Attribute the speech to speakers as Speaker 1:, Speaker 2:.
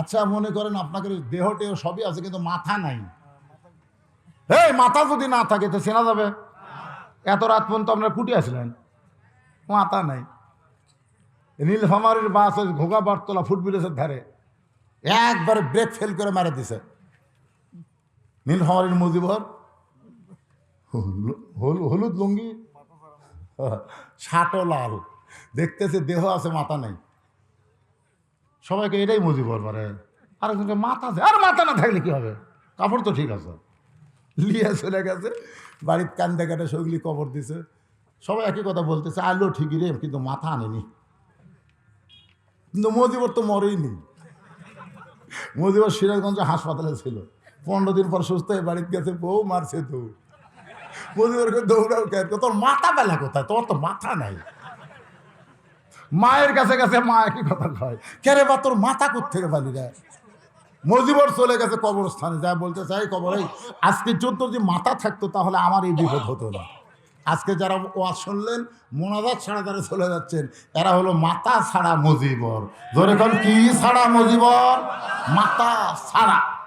Speaker 1: আচ্ছা মনে করেন আপনাকে দেহ টেহ সবই আছে, কিন্তু মাথা নাই। এই, মাথা যদি না থাকে, তো চেনা যাবে? এত রাত পর্যন্ত আপনারা কুটি আসলেন মাথা নাই। নীলফামারির বাস ওই ঘোগা বারতলা ফুটব্রিজের ধারে একবারে ব্রেক ফেল করে মেরে দিছে। নীলফামারির মুজিবর, হলু- হলু- হলুদ লুঙ্গি শাটো লাল। দেখতেছে দেহ আছে, মাথা নাই। সবাইকে এটাই মুজিবর পারে আরেকজনকে মাথা আছে আর মাথা না থাকলে কি হবে? কাপড় তো ঠিক আছে। লিয়ে চলে গেছে, বাড়ির কান্দে কাটে সগলি কবর দিছে। সবাই একই কথা বলতেছে, আলো ঠিকই রে, কিন্তু মাথা আনেনি। কিন্তু মজিবর তো মরেইনি। মজিবর সিরাজগঞ্জ হাসপাতালে ছিল। পনেরো দিন পর সুস্থ হয়ে বাড়িতে গেছে, বউ মারছে দৌড়। মজিবরকে দৌড়াও কেন তোর মাথা বেলা কোথায়? তোর তো মাথা নাই। মায়ের কাছে কাছে মা একই কথা কয় কেরে বা, তোর মাথা কোথেকে পালি রে? মজিবর চলে গেছে কবরস্থানে, যা বলতে চাই কবর, এই, আজকে চোদ্দ যদি মাথা থাকতো, তাহলে আমার এই বিপদ হতো না। আজকে যারা ওয়াজ শুনলেন, মোনাজাত ছাড়া যারা চলে যাচ্ছেন, এরা হলো মাথা ছাড়া মজিবর। ধরে কি ছাড়া মজিবর? মাথা ছাড়া।